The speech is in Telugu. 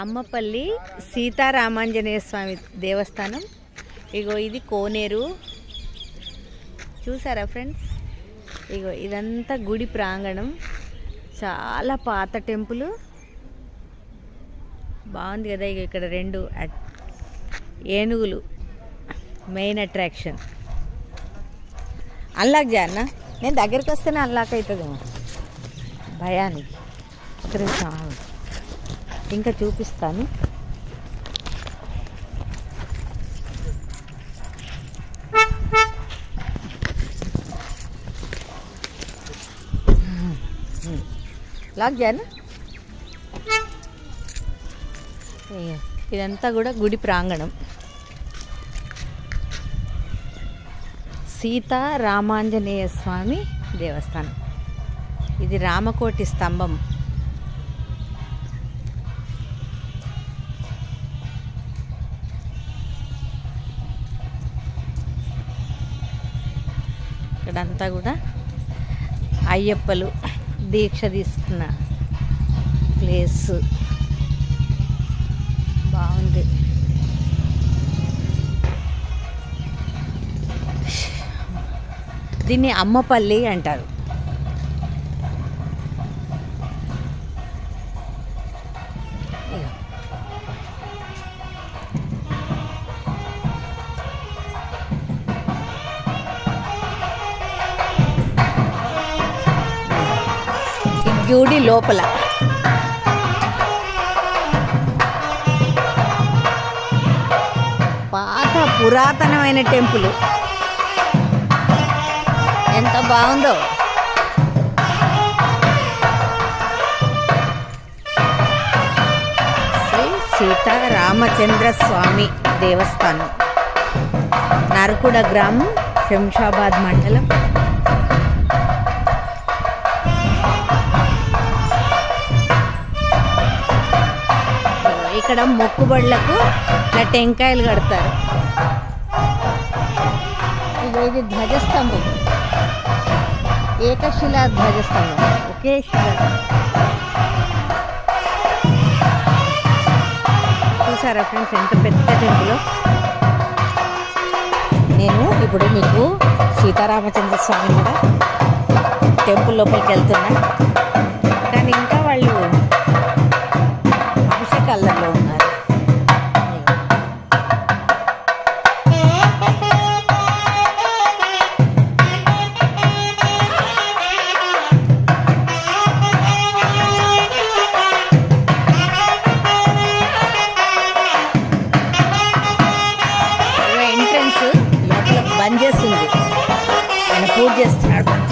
అమ్మపల్లి సీతారామాంజనేయ స్వామి దేవస్థానం. ఇగో ఇది కోనేరు. చూసారా ఫ్రెండ్స్? ఇగో ఇదంతా గుడి ప్రాంగణం. చాలా పాత టెంపుల్. బాగుంది కదా ఇగో ఇక్కడ రెండు అట్- ఏనుగులు. Main attraction. అన్లాక్ చేయన్న నేను దగ్గరికి వస్తేనే అన్లాక్ అవుతుందేమో భయానికి. కృష్ణ ఇంకా చూపిస్తాను. లాక్ చేయను ఇదంతా కూడా గుడి ప్రాంగణం. సీతా రామాంజనేయ స్వామి దేవస్థానం. ఇది రామకోటి స్తంభం. ఇక్కడంతా కూడా అయ్యప్పలు దీక్ష తీసుకున్న ప్లేస్. బాగుంది. దీన్ని అమ్మపల్లి అంటారు. గుడి లోపల. పాత పురాతనమైన టెంపుల్. ఎంత బాగుందో. శ్రీ సీతారామచంద్ర స్వామి దేవస్థానం. నరకుడ గ్రామం శంషాబాద్ మండలం. ఇక్కడ మొక్కుబడులకు ఇట్లా టెంకాయలు కడతారు. ఇది ధ్వజస్తంభం. ఏకశిలా ధ్వజస్తంభం. ఒకే శిల. చూసారా ఫ్రెండ్స్ ఎంత పెద్ద టెంపుల్? నేను ఇప్పుడు మీకు సీతారామచంద్ర స్వామి కూడా టెంపుల్ లోపలికి వెళ్తున్నా. పనిచేస్తుంది. ఆయన పూజ చేస్తున్నాడు.